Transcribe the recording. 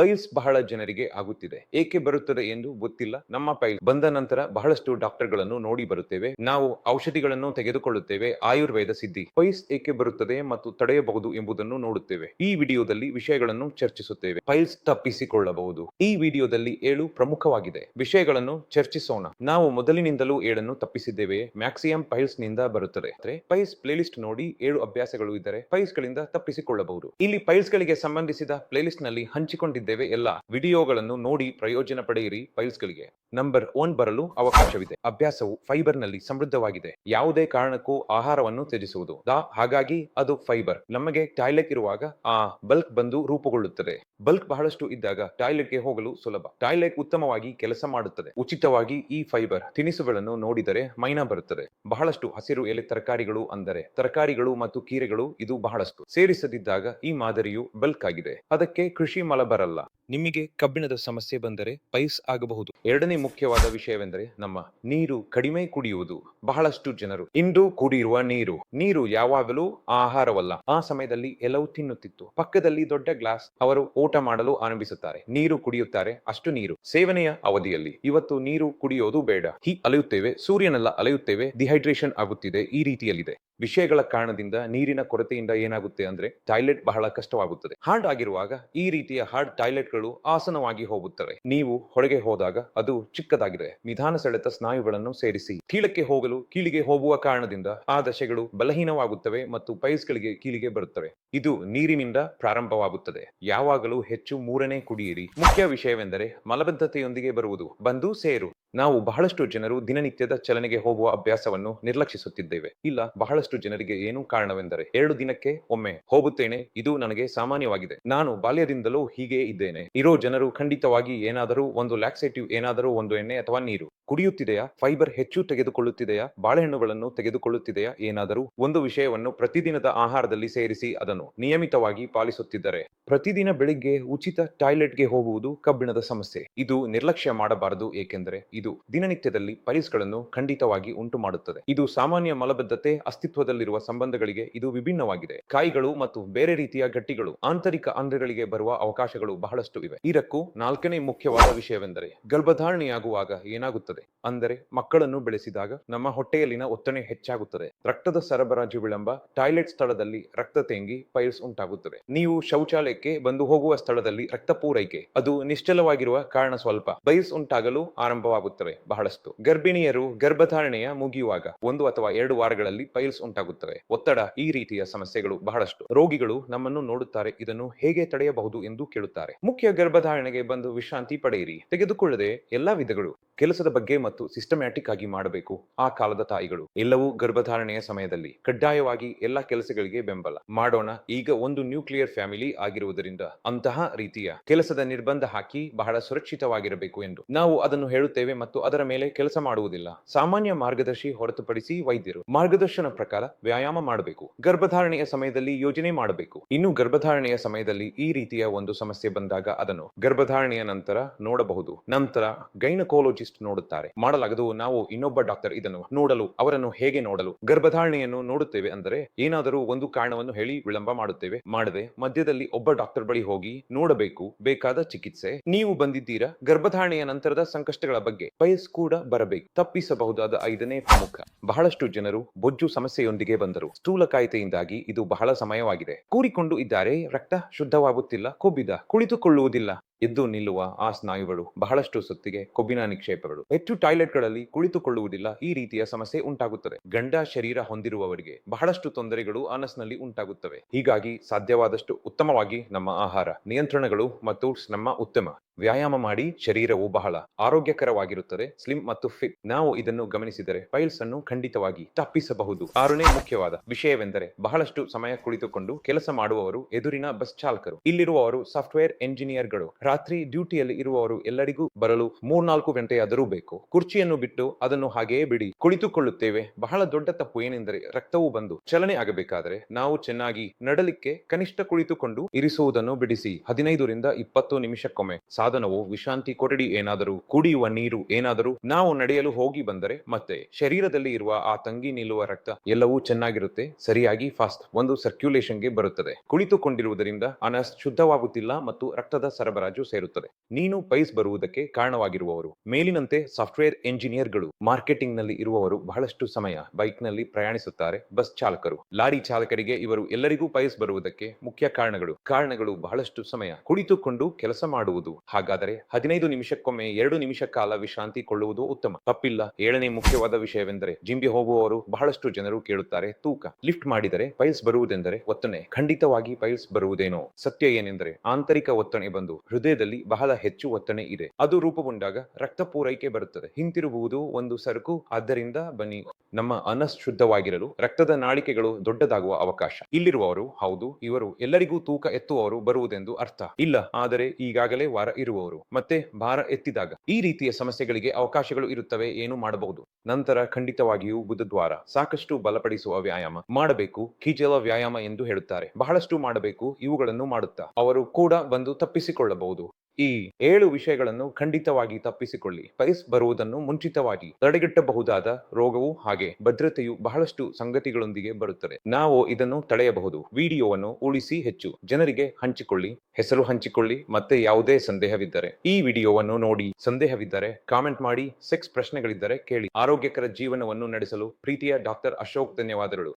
Piles ಬಹಳ ಜನರಿಗೆ ಆಗುತ್ತಿದೆ. ಏಕೆ ಬರುತ್ತದೆ ಎಂದು ಗೊತ್ತಿಲ್ಲ. ನಮ್ಮ ಪೈಲ್ ಬಂದ ನಂತರ ಬಹಳಷ್ಟು ಡಾಕ್ಟರ್ಗಳನ್ನು ನೋಡಿ ಬರುತ್ತೇವೆ. ನಾವು ಔಷಧಿಗಳನ್ನು ತೆಗೆದುಕೊಳ್ಳುತ್ತೇವೆ. ಆಯುರ್ವೇದ ಸಿದ್ಧಿ. ಪೈಲ್ಸ್ ಏಕೆ ಬರುತ್ತದೆ ಮತ್ತು ತಡೆಯಬಹುದು ಎಂಬುದನ್ನು ನೋಡುತ್ತೇವೆ. ಈ ವಿಡಿಯೋದಲ್ಲಿ ವಿಷಯಗಳನ್ನು ಚರ್ಚಿಸುತ್ತೇವೆ. ಪೈಲ್ಸ್ ತಪ್ಪಿಸಿಕೊಳ್ಳಬಹುದು. ಈ ವಿಡಿಯೋದಲ್ಲಿ ಏಳು ಪ್ರಮುಖವಾಗಿದೆ. ವಿಷಯಗಳನ್ನು ಚರ್ಚಿಸೋಣ. ನಾವು ಮೊದಲಿನಿಂದಲೂ ಏಳನ್ನು ತಪ್ಪಿಸಿದ್ದೇವೆ. ಮ್ಯಾಕ್ಸಿಯಂ ಪೈಲ್ಸ್ನಿಂದ ಬರುತ್ತದೆ. ಪೈಲ್ಸ್ ಪ್ಲೇಲಿಸ್ಟ್ ನೋಡಿ ಏಳು ಅಭ್ಯಾಸಗಳು ಇದ್ದರೆ ಪೈಲ್ಸ್ ಗಳಿಂದ ತಪ್ಪಿಸಿಕೊಳ್ಳಬಹುದು. ಇಲ್ಲಿ ಪೈಲ್ಸ್ ಗಳಿಗೆ ಸಂಬಂಧಿಸಿದ ಪ್ಲೇಲಿಸ್ಟ್ನಲ್ಲಿ ಹಂಚಿಕೊಂಡಿದ್ದೇವೆ ಎಲ್ಲ ವಿಡಿಯೋಗಳನ್ನು ನೋಡಿ ಪ್ರಯೋಜನ ಪಡೆಯಿರಿ ಪೈಲ್ಸ್ ಗಳಿಗೆ ನಂಬರ್ ಒನ್ ಬರಲು ಅವಕಾಶವಿದೆ. ಅಭ್ಯಾಸವು ಫೈಬರ್ನಲ್ಲಿ ಸಮೃದ್ಧವಾಗಿದೆ. ಯಾವುದೇ ಕಾರಣಕ್ಕೂ ಆಹಾರವನ್ನು ತ್ಯಜಿಸುವುದು. ದಾ, ಹಾಗಾಗಿ ಅದು ಫೈಬರ್. ನಮಗೆ ಟಾಯ್ಲೆಟ್ ಇರುವಾಗ ಆ ಬಲ್ಕ್ ಬಂದು ರೂಪುಗೊಳ್ಳುತ್ತದೆ. ಬಲ್ಕ್ ಬಹಳಷ್ಟು ಇದ್ದಾಗ ಟಾಯ್ಲೆಟ್ಗೆ ಹೋಗಲು ಸುಲಭ. ಟಾಯ್ಲೆಟ್ ಉತ್ತಮವಾಗಿ ಕೆಲಸ ಮಾಡುತ್ತದೆ. ಉಚಿತವಾಗಿ ಈ ಫೈಬರ್ ತಿನಿಸುಗಳನ್ನು ನೋಡಿದರೆ ಮೈನಾ ಬರುತ್ತದೆ. ಬಹಳಷ್ಟು ಹಸಿರು ಎಲೆ ತರಕಾರಿಗಳು ಅಂದರೆ ತರಕಾರಿಗಳು ಮತ್ತು ಕೀರೆಗಳು ಇದು ಬಹಳಷ್ಟು. ಸೇರಿಸದಿದ್ದಾಗ ಈ ಮಾದರಿಯು ಬಲ್ಕ್ ಆಗಿದೆ. ಅದಕ್ಕೆ ಕೃಷಿ ಮಲ ಬರಲ್ಲ ನಿಮಗೆ ಕಬ್ಬಿಣದ ಸಮಸ್ಯೆ ಬಂದರೆ ಪೈಸ್ ಆಗಬಹುದು. ಎರಡನೇ ಮುಖ್ಯವಾದ ವಿಷಯವೆಂದರೆ ನಮ್ಮ ನೀರು ಕಡಿಮೆ ಕುಡಿಯುವುದು. ಬಹಳಷ್ಟು ಜನರು ಇಂದು ಕುಡಿಯುವ ನೀರು. ನೀರು ಯಾವಾಗಲೂ ಆಹಾರವಲ್ಲ. ಆ ಸಮಯದಲ್ಲಿ ಎಲ್ಲವೂ ತಿನ್ನುತ್ತಿತ್ತು. ಪಕ್ಕದಲ್ಲಿ ದೊಡ್ಡ ಗ್ಲಾಸ್. ಅವರು ಊಟ ಮಾಡಲು ಆರಂಭಿಸುತ್ತಾರೆ. ನೀರು ಕುಡಿಯುತ್ತಾರೆ. ಅಷ್ಟು ನೀರು. ಸೇವನೆಯ ಅವಧಿಯಲ್ಲಿ. ಇವತ್ತು ನೀರು ಕುಡಿಯೋದು ಬೇಡ. ಹೀ ಅಲೆಯುತ್ತೇವೆ. ಸೂರ್ಯನೆಲ್ಲ ಅಲೆಯುತ್ತೇವೆ. ಡಿಹೈಡ್ರೇಷನ್ ಆಗುತ್ತಿದೆ. ಈ ರೀತಿಯಲ್ಲಿದೆ. ವಿಷಯಗಳ ಕಾರಣದಿಂದ ನೀರಿನ ಕೊರತೆಯಿಂದ ಏನಾಗುತ್ತೆ ಅಂದ್ರೆ ಟಾಯ್ಲೆಟ್ ಬಹಳ ಕಷ್ಟವಾಗುತ್ತದೆ. ಹಾರ್ಡ್ ಆಗಿರುವಾಗ ಈ ರೀತಿಯ ಹಾರ್ಡ್ ಟಾಯ್ಲೆಟ್ಗಳು ಆಸನವಾಗಿ ಹೋಗುತ್ತವೆ. ನೀವು ಹೊರಗೆ ಹೋದಾಗ ಅದು ಚಿಕ್ಕದಾಗಿದೆ. ನಿಧಾನ ಸೆಳೆತ ಸ್ನಾಯುಗಳನ್ನು ಸೇರಿಸಿ ಕೀಳಕ್ಕೆ ಹೋಗಲು ಕೀಳಿಗೆ ಹೋಗುವ ಕಾರಣದಿಂದ ಆ ದಶೆಗಳು ಬಲಹೀನವಾಗುತ್ತವೆ ಮತ್ತು ಪೈಲ್ಸ್ಗಳಿಗೆ ಕೀಳಿಗೆ ಬರುತ್ತವೆ. ಇದು ನೀರಿನಿಂದ ಪ್ರಾರಂಭವಾಗುತ್ತದೆ. ಯಾವಾಗಲೂ ಹೆಚ್ಚು ಮೂರನೇ ಕುಡಿಯಿರಿ. ಮುಖ್ಯ ವಿಷಯವೆಂದರೆ ಮಲಬದ್ಧತೆಯೊಂದಿಗೆ ಬರುವುದು. ಬಂದು ಸೇರು. ನಾವು ಬಹಳಷ್ಟು ಜನರು ದಿನನಿತ್ಯದ ಚಲನೆಗೆ ಹೋಗುವ ಅಭ್ಯಾಸವನ್ನು ನಿರ್ಲಕ್ಷಿಸುತ್ತಿದ್ದೇವೆ. ಇಲ್ಲ, ಬಹಳಷ್ಟು ಜನರಿಗೆ ಏನು ಕಾರಣವೆಂದರೆ ಎರಡು ದಿನಕ್ಕೆ ಒಮ್ಮೆ ಹೋಗುತ್ತೇನೆ, ಇದು ನನಗೆ ಸಾಮಾನ್ಯವಾಗಿದೆ. ನಾನು ಬಾಲ್ಯದಿಂದಲೂ ಹೀಗೆ ಇದ್ದೇನೆ. ಇರೋ ಜನರು ಖಂಡಿತವಾಗಿ ಏನಾದರೂ ಒಂದು ಲ್ಯಾಕ್ಸೇಟಿವ್ ಏನಾದರೂ ಒಂದು ಎಣ್ಣೆ ಅಥವಾ ನೀರು. ಕುಡಿಯುತ್ತಿದೆಯಾ? ಫೈಬರ್ ಹೆಚ್ಚು ತೆಗೆದುಕೊಳ್ಳುತ್ತಿದೆಯಾ? ಬಾಳೆಹಣ್ಣುಗಳನ್ನು ತೆಗೆದುಕೊಳ್ಳುತ್ತಿದೆಯಾ? ಏನಾದರೂ? ಒಂದು ವಿಷಯವನ್ನು ಪ್ರತಿದಿನದ ಆಹಾರದಲ್ಲಿ ಸೇರಿಸಿ ಅದನ್ನು ನಿಯಮಿತವಾಗಿ ಪಾಲಿಸುತ್ತಿದ್ದರೆ. ಪ್ರತಿದಿನ ಬೆಳಿಗ್ಗೆ ಉಚಿತ ಟಾಯ್ಲೆಟ್ಗೆ ಹೋಗುವುದು ಕಬ್ಬಿಣದ ಸಮಸ್ಯೆ. ಇದು ನಿರ್ಲಕ್ಷ್ಯ ಮಾಡಬಾರದು, ಏಕೆಂದರೆ ಇದು ದಿನನಿತ್ಯದಲ್ಲಿ ಪರಿಸ್ಗಳನ್ನು ಖಂಡಿತವಾಗಿ ಉಂಟು ಮಾಡುತ್ತದೆ ಇದು ಸಾಮಾನ್ಯ ಮಲಬದ್ಧತೆ, ಅಸ್ತಿತ್ವದಲ್ಲಿರುವ ಸಂಬಂಧಗಳಿಗೆ ಇದು ವಿಭಿನ್ನವಾಗಿದೆ. ಕಾಯಿಗಳು ಮತ್ತು ಬೇರೆ ರೀತಿಯ ಗಟ್ಟಿಗಳು, ಆಂತರಿಕ ಅಂಗಗಳಿಗೆ ಬರುವ ಅವಕಾಶಗಳು ಬಹಳಷ್ಟು ಇವೆ. ಇದಕ್ಕೂ ನಾಲ್ಕನೇ ಮುಖ್ಯವಾದ ವಿಷಯವೆಂದರೆ ಗರ್ಭಧಾರಣೆಯಾಗುವಾಗ ಏನಾಗುತ್ತದೆ? ಅಂದರೆ ಮಕ್ಕಳನ್ನು ಬೆಳೆಸಿದಾಗ ನಮ್ಮ ಹೊಟ್ಟೆಯಲ್ಲಿನ ಒತ್ತಣೆ ಹೆಚ್ಚಾಗುತ್ತದೆ. ರಕ್ತದ ಸರಬರಾಜು ವಿಳಂಬ, ಟಾಯ್ಲೆಟ್ ಸ್ಥಳದಲ್ಲಿ ರಕ್ತ ತೇಂಗಿ ಪೈಲ್ಸ್ ಉಂಟಾಗುತ್ತದೆ. ನೀವು ಶೌಚಾಲಯಕ್ಕೆ ಬಂದು ಹೋಗುವ ಸ್ಥಳದಲ್ಲಿ ರಕ್ತ ಪೂರೈಕೆ, ಅದು ನಿಶ್ಚಲವಾಗಿರುವ ಕಾರಣ ಸ್ವಲ್ಪ. ಬೈಲ್ಸ್ ಉಂಟಾಗಲು ಆರಂಭವಾಗುತ್ತವೆ ಬಹಳಷ್ಟು. ಗರ್ಭಿಣಿಯರು ಗರ್ಭಧಾರಣೆಯ ಮುಗಿಯುವಾಗ ಒಂದು ಅಥವಾ ಎರಡು ವಾರಗಳಲ್ಲಿ ಪೈಲ್ಸ್ ಉಂಟಾಗುತ್ತವೆ ಒತ್ತಡ, ಈ ರೀತಿಯ ಸಮಸ್ಯೆಗಳು ಬಹಳಷ್ಟು. ರೋಗಿಗಳು ನಮ್ಮನ್ನು ನೋಡುತ್ತಾರೆ, ಇದನ್ನು ಹೇಗೆ ತಡೆಯಬಹುದು ಎಂದು ಕೇಳುತ್ತಾರೆ. ಮುಖ್ಯ ಗರ್ಭಧಾರಣೆಗೆ ಬಂದು ವಿಶ್ರಾಂತಿ ಪಡೆಯಿರಿ. ತೆಗೆದುಕೊಳ್ಳದೆ ಎಲ್ಲಾ ವಿಧಗಳು. ಕೆಲಸದ ಬಗ್ಗೆ ಮತ್ತು ಸಿಸ್ಟಮ್ಯಾಟಿಕ್ ಆಗಿ ಮಾಡಬೇಕು ಆ ಕಾಲದ ತಾಯಿಗಳು. ಎಲ್ಲವೂ ಗರ್ಭಧಾರಣೆಯ ಸಮಯದಲ್ಲಿ. ಕಡ್ಡಾಯವಾಗಿ ಎಲ್ಲಾ ಕೆಲಸಗಳಿಗೆ ಬೆಂಬಲ. ಮಾಡೋಣ. ಈಗ ಒಂದು ನ್ಯೂಕ್ಲಿಯರ್ ಫ್ಯಾಮಿಲಿ ಆಗಿರುವುದರಿಂದ ಅಂತಹ ರೀತಿಯ ಕೆಲಸದ ನಿರ್ಬಂಧ ಹಾಕಿ ಬಹಳ ಸುರಕ್ಷಿತವಾಗಿರಬೇಕು ಎಂದು ನಾವು ಅದನ್ನು ಹೇಳುತ್ತೇವೆ ಮತ್ತು ಅದರ ಮೇಲೆ ಕೆಲಸ ಮಾಡುವುದಿಲ್ಲ. ಸಾಮಾನ್ಯ ಮಾರ್ಗದರ್ಶಿ ಹೊರತುಪಡಿಸಿ ವೈದ್ಯರು. ಮಾರ್ಗದರ್ಶನ ಪ್ರಕಾರ ವ್ಯಾಯಾಮ ಮಾಡಬೇಕು. ಗರ್ಭಧಾರಣೆಯ ಸಮಯದಲ್ಲಿ ಯೋಜನೆ ಮಾಡಬೇಕು. ಇನ್ನು ಗರ್ಭಧಾರಣೆಯ ಸಮಯದಲ್ಲಿ ಈ ರೀತಿಯ ಒಂದು ಸಮಸ್ಯೆ ಬಂದಾಗ ಅದನ್ನು ಗರ್ಭಧಾರಣೆಯ ನಂತರ ನೋಡಬಹುದು. ನಂತರ ಗೈನಕೋಲಜಿಸ್ಟ್ ನೋಡುತ್ತಾರೆ. ಮಾಡಲಾಗದು ನಾವು ಇನ್ನೊಬ್ಬ ಡಾಕ್ಟರ್ ಇದನ್ನು ನೋಡಲು, ಅವರನ್ನು ಹೇಗೆ ನೋಡಲು? ಗರ್ಭಧಾರಣೆಯನ್ನು ನೋಡುತ್ತೇವೆ ಅಂದರೆ ಏನಾದರೂ ಒಂದು ಕಾರಣವನ್ನು ಹೇಳಿ ವಿಳಂಬ ಮಾಡುತ್ತೇವೆ. ಮಾಡದೆ ಮಧ್ಯದಲ್ಲಿ ಒಬ್ಬ ಡಾಕ್ಟರ್ ಬಳಿ ಹೋಗಿ ನೋಡಬೇಕು, ಬೇಕಾದ ಚಿಕಿತ್ಸೆ. ನೀವು ಬಂದಿದ್ದೀರಾ? ಗರ್ಭಧಾರಣೆಯ ನಂತರದ ಸಂಕಷ್ಟಗಳ ಬಗ್ಗೆ ಬಯಸ್ ಕೂಡ ಬರಬೇಕು. ತಪ್ಪಿಸಬಹುದಾದ ಐದನೇ ಪ್ರಮುಖ. ಬಹಳಷ್ಟು ಜನರು ಬೊಜ್ಜು ಸಮಸ್ಯೆಯೊಂದಿಗೆ ಬಂದರು. ಸ್ಥೂಲ ಕಾಯಿತೆಯಿಂದಾಗಿ ಇದು ಬಹಳ ಸಮಯವಾಗಿದೆ. ಕೂರಿಕೊಂಡು ಇದ್ದಾರೆ. ರಕ್ತ ಶುದ್ಧವಾಗುತ್ತಿಲ್ಲ. ಕೊಬ್ಬಿದ. ಕುಳಿತುಕೊಳ್ಳುವುದಿಲ್ಲ. ಎದ್ದು ನಿಲ್ಲುವ ಆ ಸ್ನಾಯುಗಳು, ಬಹಳಷ್ಟು ಸುತ್ತಿಗೆ ಕೊಬ್ಬಿನ ನಿಕ್ಷೇಪಗಳು. ಹೆಚ್ಚು ಟಾಯ್ಲೆಟ್ಗಳಲ್ಲಿ ಕುಳಿತುಕೊಳ್ಳುವುದಿಲ್ಲ, ಈ ರೀತಿಯ ಸಮಸ್ಯೆ ಉಂಟಾಗುತ್ತದೆ. ಗಂಡ ಶರೀರ ಹೊಂದಿರುವವರಿಗೆ ಬಹಳಷ್ಟು ತೊಂದರೆಗಳು ಅನಸ್ನಲ್ಲಿ ಉಂಟಾಗುತ್ತವೆ. ಹೀಗಾಗಿ ಸಾಧ್ಯವಾದಷ್ಟು ಉತ್ತಮವಾಗಿ ನಮ್ಮ ಆಹಾರ, ನಿಯಂತ್ರಣಗಳು ಮತ್ತು ನಮ್ಮ ಉತ್ತಮ ವ್ಯಾಯಾಮ ಮಾಡಿ ಶರೀರವು ಬಹಳ ಆರೋಗ್ಯಕರವಾಗಿರುತ್ತದೆ ಸ್ಲಿಮ್ ಮತ್ತು ಫಿಟ್ ನಾವು ಇದನ್ನು ಗಮನಿಸಿದರೆ ಫೈಲ್ಸ್ ಅನ್ನು ಖಂಡಿತವಾಗಿ ತಪ್ಪಿಸಬಹುದು. ಆರನೇ ಮುಖ್ಯವಾದ ವಿಷಯವೆಂದರೆ ಬಹಳಷ್ಟು ಸಮಯ ಕುಳಿತುಕೊಂಡು ಕೆಲಸ ಮಾಡುವವರು ಎದುರಿನ ಬಸ್ ಚಾಲಕರು. ಇಲ್ಲಿರುವವರು ಸಾಫ್ಟ್ವೇರ್ ಎಂಜಿನಿಯರ್ಗಳು ರಾತ್ರಿ ಡ್ಯೂಟಿಯಲ್ಲಿ ಇರುವವರು ಎಲ್ಲರಿಗೂ ಬರಲು ಮೂರ್ನಾಲ್ಕು ಗಂಟೆಯಾದರೂ ಬೇಕು. ಕುರ್ಚಿಯನ್ನು ಬಿಟ್ಟು ಅದನ್ನು ಹಾಗೆಯೇ ಬಿಡಿ. ಕುಳಿತುಕೊಳ್ಳುತ್ತೇವೆ. ಬಹಳ ದೊಡ್ಡ ತಪ್ಪು ಏನೆಂದರೆ ರಕ್ತವು ಬಂದು ಚಲನೆ ಆಗಬೇಕಾದರೆ ನಾವು ಚೆನ್ನಾಗಿ ನಡಲಿಕ್ಕೆ ಕನಿಷ್ಠ ಕುಳಿತುಕೊಂಡು ಇರಿಸುವುದನ್ನು ಬಿಡಿಸಿ. ಹದಿನೈದರಿಂದ ಇಪ್ಪತ್ತು ನಿಮಿಷಕ್ಕೊಮ್ಮೆ. ಸಾಧನವು ವಿಶ್ರಾಂತಿ ಕೊಠಡಿ ಏನಾದರೂ ಕುಡಿಯುವ ನೀರು ಏನಾದರೂ ನಾವು ನಡೆಯಲು ಹೋಗಿ ಬಂದರೆ ಮತ್ತೆ ಶರೀರದಲ್ಲಿ ಇರುವ ಆ ತಂಗಿ ನಿಲ್ಲುವ ರಕ್ತ ಎಲ್ಲವೂ ಚೆನ್ನಾಗಿರುತ್ತೆ, ಸರಿಯಾಗಿ ಫಾಸ್ಟ್ ಒಂದು ಸರ್ಕ್ಯುಲೇಷನ್ಗೆ ಬರುತ್ತದೆ. ಕುಳಿತುಕೊಂಡಿರುವುದರಿಂದ ಅನಸ್ ಶುದ್ಧವಾಗುತ್ತಿಲ್ಲ ಮತ್ತು ರಕ್ತದ ಸರಬರಾಜು ಸೇರುತ್ತದೆ. ನೀನು ಪೈಸ್ ಬರುವುದಕ್ಕೆ ಕಾರಣವಾಗಿರುವವರು. ಮೇಲಿನಂತೆ ಸಾಫ್ಟ್ವೇರ್ ಎಂಜಿನಿಯರ್ಗಳು ಮಾರ್ಕೆಟಿಂಗ್ನಲ್ಲಿ ಇರುವವರು ಬಹಳಷ್ಟು ಸಮಯ ಬೈಕ್ನಲ್ಲಿ ಪ್ರಯಾಣಿಸುತ್ತಾರೆ, ಬಸ್ ಚಾಲಕರು. ಲಾರಿ ಚಾಲಕರಿಗೆ ಇವರು ಎಲ್ಲರಿಗೂ ಪೈಸ್ ಬರುವುದಕ್ಕೆ ಮುಖ್ಯ ಕಾರಣಗಳು. ಕಾರಣಗಳು ಬಹಳಷ್ಟು ಸಮಯ ಕುಳಿತುಕೊಂಡು ಕೆಲಸ ಮಾಡುವುದು ಹಾಗಾದರೆ ಹದಿನೈದು ನಿಮಿಷಕ್ಕೊಮ್ಮೆ ಎರಡು ನಿಮಿಷ ಕಾಲ ವಿಶ್ರಾಂತಿ ಕೊಳ್ಳುವುದು ಉತ್ತಮ. ತಪ್ಪಿಲ್ಲ. ಏಳನೇ ಮುಖ್ಯವಾದ ವಿಷಯವೆಂದರೆ ಜಿಂಬಿ ಹೋಗುವವರು ಬಹಳಷ್ಟು ಜನರು ಕೇಳುತ್ತಾರೆ ತೂಕ. ಲಿಫ್ಟ್ ಮಾಡಿದರೆ ಪೈಲ್ಸ್ ಬರುವುದೆಂದರೆ ಒತ್ತಣೆ ಖಂಡಿತವಾಗಿ ಪೈಲ್ಸ್ ಬರುವುದೇನೋ. ಸತ್ಯ ಏನೆಂದರೆ ಆಂತರಿಕ ಒತ್ತಣೆ ಬಂದು ಹೃದಯದಲ್ಲಿ ಬಹಳ ಹೆಚ್ಚು ಒತ್ತಣೆ ಇದೆ. ಅದು ರೂಪುಗೊಂಡಾಗ ರಕ್ತ ಪೂರೈಕೆ ಬರುತ್ತದೆ. ಹಿಂತಿರುಗುವುದು ಒಂದು ಸರಕು. ಆದ್ದರಿಂದ ಬನ್ನಿ. ನಮ್ಮ ಅನಸ್ ಶುದ್ಧವಾಗಿರಲು ರಕ್ತದ ನಾಳಿಕೆಗಳು ದೊಡ್ಡದಾಗುವ ಅವಕಾಶ. ಇಲ್ಲಿರುವವರು ಹೌದು. ಇವರು ಎಲ್ಲರಿಗೂ ತೂಕ ಎತ್ತುವವರು ಬರುವುದೆಂದು ಅರ್ಥ. ಇಲ್ಲ. ಆದರೆ ಈಗಾಗಲೇ ವಾರ ಇರುವವರು. ಮತ್ತೆ ಭಾರ ಎತ್ತಿದಾಗ. ಈ ರೀತಿಯ ಸಮಸ್ಯೆಗಳಿಗೆ ಅವಕಾಶಗಳು ಇರುತ್ತವೆ ಏನು ಮಾಡಬಹುದು. ನಂತರ ಖಂಡಿತವಾಗಿಯೂ ಬುಧದ್ವಾರ. ಸಾಕಷ್ಟು ಬಲಪಡಿಸುವ ವ್ಯಾಯಾಮ ಮಾಡಬೇಕು. ಕೀಜಲ ವ್ಯಾಯಾಮ ಎಂದು ಹೇಳುತ್ತಾರೆ. ಬಹಳಷ್ಟು ಮಾಡಬೇಕು. ಇವುಗಳನ್ನು ಮಾಡುತ್ತಾ. ಅವರು ಕೂಡ ಬಂದು ತಪ್ಪಿಸಿಕೊಳ್ಳಬಹುದು. ಈ ಏಳು ವಿಷಯಗಳನ್ನು ಖಂಡಿತವಾಗಿ ತಪ್ಪಿಸಿಕೊಳ್ಳಿ. ಪೈಸ್ ಬರುವುದನ್ನು ಮುಂಚಿತವಾಗಿ ತಡೆಗಟ್ಟಬಹುದಾದ ರೋಗವು ಹಾಗೆ ಭದ್ರತೆಯು ಬಹಳಷ್ಟು ಸಂಗತಿಗಳೊಂದಿಗೆ ಬರುತ್ತದೆ. ನಾವು ಇದನ್ನು ತಡೆಯಬಹುದು. ವಿಡಿಯೋವನ್ನು ಉಳಿಸಿ ಹೆಚ್ಚು. ಜನರಿಗೆ ಹಂಚಿಕೊಳ್ಳಿ, ಹೆಸರು ಹಂಚಿಕೊಳ್ಳಿ, ಮತ್ತೆ ಯಾವುದೇ ಸಂದೇಹವಿದ್ದರೆ. ಈ ವಿಡಿಯೋವನ್ನು ನೋಡಿ ಸಂದೇಹವಿದ್ದರೆ ಕಾಮೆಂಟ್ ಮಾಡಿ, ಸೆಕ್ಸ್ ಪ್ರಶ್ನೆಗಳಿದ್ದರೆ ಕೇಳಿ. ಆರೋಗ್ಯಕರ ಜೀವನವನ್ನು ನಡೆಸಲು ಪ್ರೀತಿಯ ಡಾಕ್ಟರ್ ಅಶೋಕ್, ಧನ್ಯವಾದಗಳು.